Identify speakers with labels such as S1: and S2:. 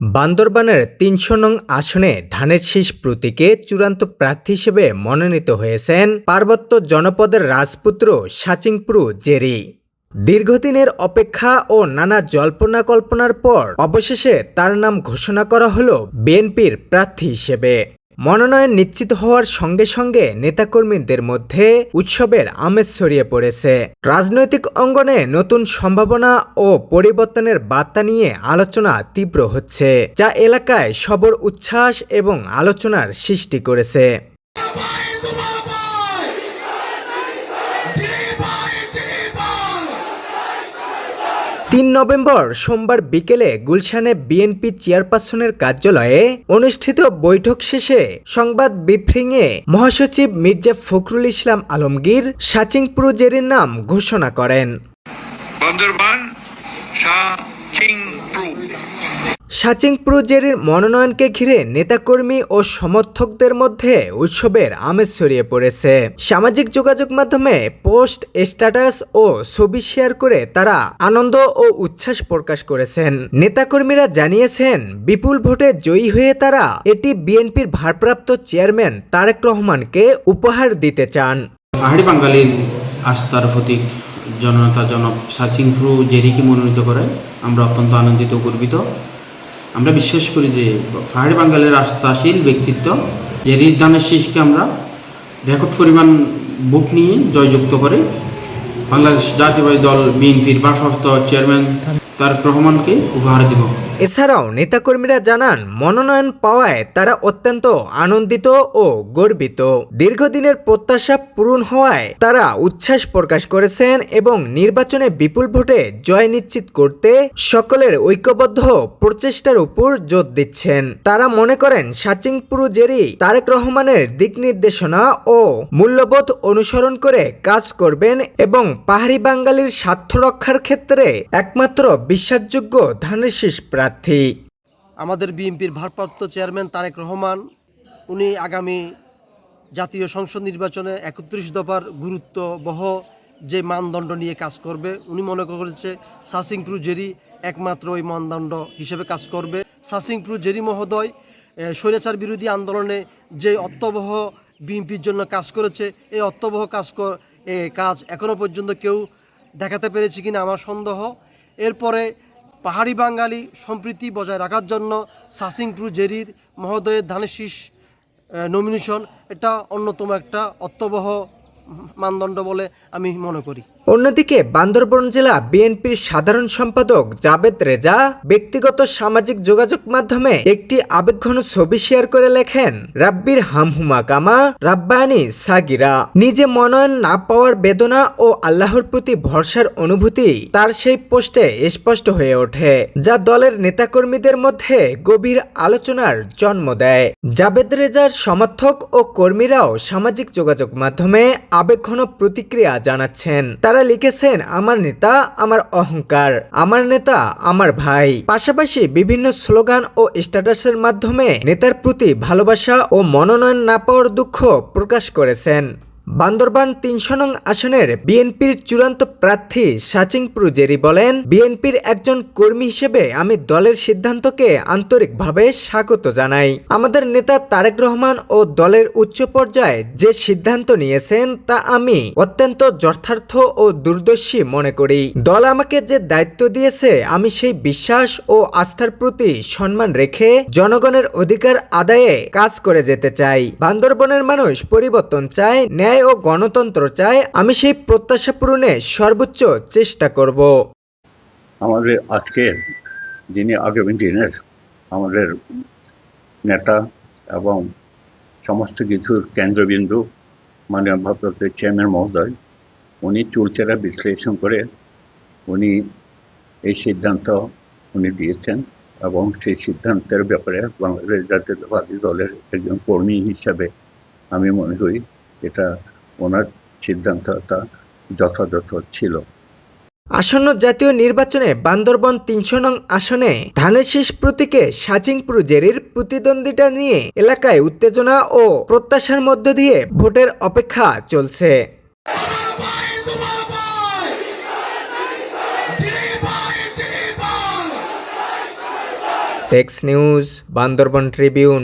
S1: বান্দরবানের তিনশো নং আসনে ধানের শীষ প্রতীকে চূড়ান্ত প্রার্থী হিসেবে মনোনীত হয়েছেন পার্বত্য জনপদের রাজপুত্র সাচিংপুরু জেরি। দীর্ঘদিনের অপেক্ষা ও নানা জল্পনা কল্পনার পর অবশেষে তার নাম ঘোষণা করা হল বিএনপির প্রার্থী হিসেবে। মনোনয়ন নিশ্চিত হওয়ার সঙ্গে সঙ্গে নেতাকর্মীদের মধ্যে উৎসবের আমেজ ছড়িয়ে পড়েছে। রাজনৈতিক অঙ্গনে নতুন সম্ভাবনা ও পরিবর্তনের বার্তা নিয়ে আলোচনা তীব্র হচ্ছে, যা এলাকায় সবর, উচ্ছ্বাস এবং আলোচনার সৃষ্টি করেছে। তিন নভেম্বর সোমবার বিকেলে গুলশানে বিএনপি চেয়ারপারসনের কার্যালয়ে অনুষ্ঠিত বৈঠক শেষে সংবাদ ব্রিফিংয়ে মহাসচিব মির্জা ফখরুল ইসলাম আলমগীর সাচিংপুর জেরির নাম ঘোষণা করেন।
S2: বন্দরবান, শাহ কিং প্রু
S1: সাচিংপুর জেরির মনোনয়নকে ঘিরে নেতাকর্মী ও সমর্থকদের মধ্যে উৎসবের আমেজ ছড়িয়ে পড়েছে। সামাজিক যোগাযোগ মাধ্যমে পোস্ট, স্ট্যাটাস ও ছবি শেয়ার করে তারা আনন্দ ও উচ্ছ্বাস প্রকাশ করেছেন। নেতাকর্মীরা জানিয়েছেন, বিপুল ভোটে জয়ী হয়ে তারা এটি বিএনপির ভারপ্রাপ্ত চেয়ারম্যান তারেক রহমানকে উপহার দিতে চান।
S3: পাহাড়ি বাঙালির আস্থার প্রতীক জনতা জেরিকে মনোনীত করে, আমরা অত্যন্ত আনন্দিত গর্বিত। আমরা বিশ্বাস করি যে পাহাড়ি বাঙ্গালের আস্থাশীল ব্যক্তিত্ব, যে দানের শীষকে আমরা রেকর্ড পরিমাণ বুক নিয়ে জয়যুক্ত করে বাংলাদেশ জাতীয়বাদী দল, বিএনপির ভারপ্রাপ্ত চেয়ারম্যান তারেক রহমানকে উপহার দিব।
S1: এছাড়াও নেতাকর্মীরা জানান, মনোনয়ন পাওয়ায় তারা অত্যন্ত আনন্দিত ও গর্বিত। দীর্ঘদিনের প্রত্যাশা পূরণ হওয়ায় তারা উচ্ছ্বাস প্রকাশ করেছেন এবং নির্বাচনে বিপুল ভোটে জয় নিশ্চিত করতে সকলের ঐক্যবদ্ধ প্রচেষ্টার উপর জোর দিচ্ছেন। তারা মনে করেন, সাচিংপুরু জেরি তারেক রহমানের দিক নির্দেশনা ও মূল্যবোধ অনুসরণ করে কাজ করবেন এবং পাহাড়ি বাঙালির স্বার্থ রক্ষার ক্ষেত্রে একমাত্র বিশ্বাসযোগ্য ধানের শীষ প্রার্থী।
S4: আমাদের বিএনপির ভারপ্রাপ্ত চেয়ারম্যান তারেক রহমান, উনি আগামী জাতীয় সংসদ নির্বাচনে একত্রিশ দফার গুরুত্ব বহ যে মানদণ্ড নিয়ে কাজ করবে, উনি মনে করেছে সাসিংপ্রু জেরি একমাত্র ওই মানদণ্ড হিসেবে কাজ করবে। সাসিংপ্রু জেরি মহোদয় স্বৈরাচার বিরোধী আন্দোলনে যে অর্থবহ বিএনপির জন্য কাজ করেছে, এই অর্থবহ কাজ কাজ এখনও পর্যন্ত কেউ দেখাতে পেরেছে কিনা আমার সন্দেহ। এরপরে পাহাড়ি বাঙালি সম্প্রীতি বজায় রাখার জন্য সাসিংপুর জেরির মহোদয়ের ধানের শীষ নমিনেশন এটা অন্যতম একটা অত্যবহ মানদণ্ড বলে আমি মনে করি।
S1: অন্যদিকে বান্দরবন জেলা বিএনপির সাধারণ সম্পাদক জাবেদ রেজা ব্যক্তিগত সামাজিক যোগাযোগ মাধ্যমে একটি আবেগঘন ছবি শেয়ার করে লেখেন, রাব্বির হামহুমা কামা রাব্বানি সাগিরা। নিজে মনোনয়ন না পাওয়ার বেদনা ও আল্লাহর প্রতি ভরসার অনুভূতি তার সেই পোস্টে স্পষ্ট হয়ে ওঠে, যা দলের নেতাকর্মীদের মধ্যে গভীর আলোচনার জন্ম দেয়। জাবেদ রেজার সমর্থক ও কর্মীরাও সামাজিক যোগাযোগ মাধ্যমে আবেগঘন প্রতিক্রিয়া জানাচ্ছেন। তারা লিখেছেন, আমার নেতা, আমার অহংকার, আমার নেতা, আমার ভাই। পাশাপাশি বিভিন্ন স্লোগান ও স্ট্যাটাসের মাধ্যমে নেতার প্রতি ভালোবাসা ও মনোনয়ন না পাওয়ার দুঃখ প্রকাশ করেছেন। বান্দরবান তিনশো নং আসনের বিএনপির চূড়ান্ত প্রার্থী সাচিং প্রুজেরি বলেন, বিএনপির একজন কর্মী হিসেবে আমি দলের সিদ্ধান্তকে আন্তরিকভাবে স্বাগত জানাই। আমাদের নেতা তারেক রহমান ও দলের উচ্চ পর্যায়ে যে সিদ্ধান্ত নিয়েছেন তা আমি অত্যন্ত যথার্থ ও দূরদর্শী মনে করি। দল আমাকে যে দায়িত্ব দিয়েছে, আমি সেই বিশ্বাস ও আস্থার প্রতি সম্মান রেখে জনগণের অধিকার আদায়ে কাজ করে যেতে চাই। বান্দরবনের মানুষ পরিবর্তন চায়, ন্যায় ও গণতন্ত্র চায় আমি সেই প্রত্যাশা পূরণে সর্বোচ্চ চেষ্টা করব।
S5: আমাদের আজকের যিনি আগামী দিনের আমাদের নেতা এবং সমস্ত কিছুর কেন্দ্রবিন্দু, মাননীয় ভারপ্রাপ্ত চেয়ারম্যান মহোদয়, উনি চুলচেরা বিশ্লেষণ করে উনি এই সিদ্ধান্ত উনি দিয়েছেন এবং সেই সিদ্ধান্তের ব্যাপারে বাংলাদেশ জাতীয়তাবাদী দলের একজন কর্মী হিসাবে আমি মনে করি এটা ওনার সিদ্ধান্তটা যথাযথ ছিল।
S1: আসন্ন জাতীয় নির্বাচনে বান্দরবন তিনশো নং আসনে ধানের শীষ প্রতীকে সাচিংপুর জেরির প্রতিদ্বন্দ্বিতা নিয়ে এলাকায় উত্তেজনা ও প্রত্যাশার মধ্য দিয়ে ভোটের অপেক্ষা চলছে। Text news Bandarban Tribune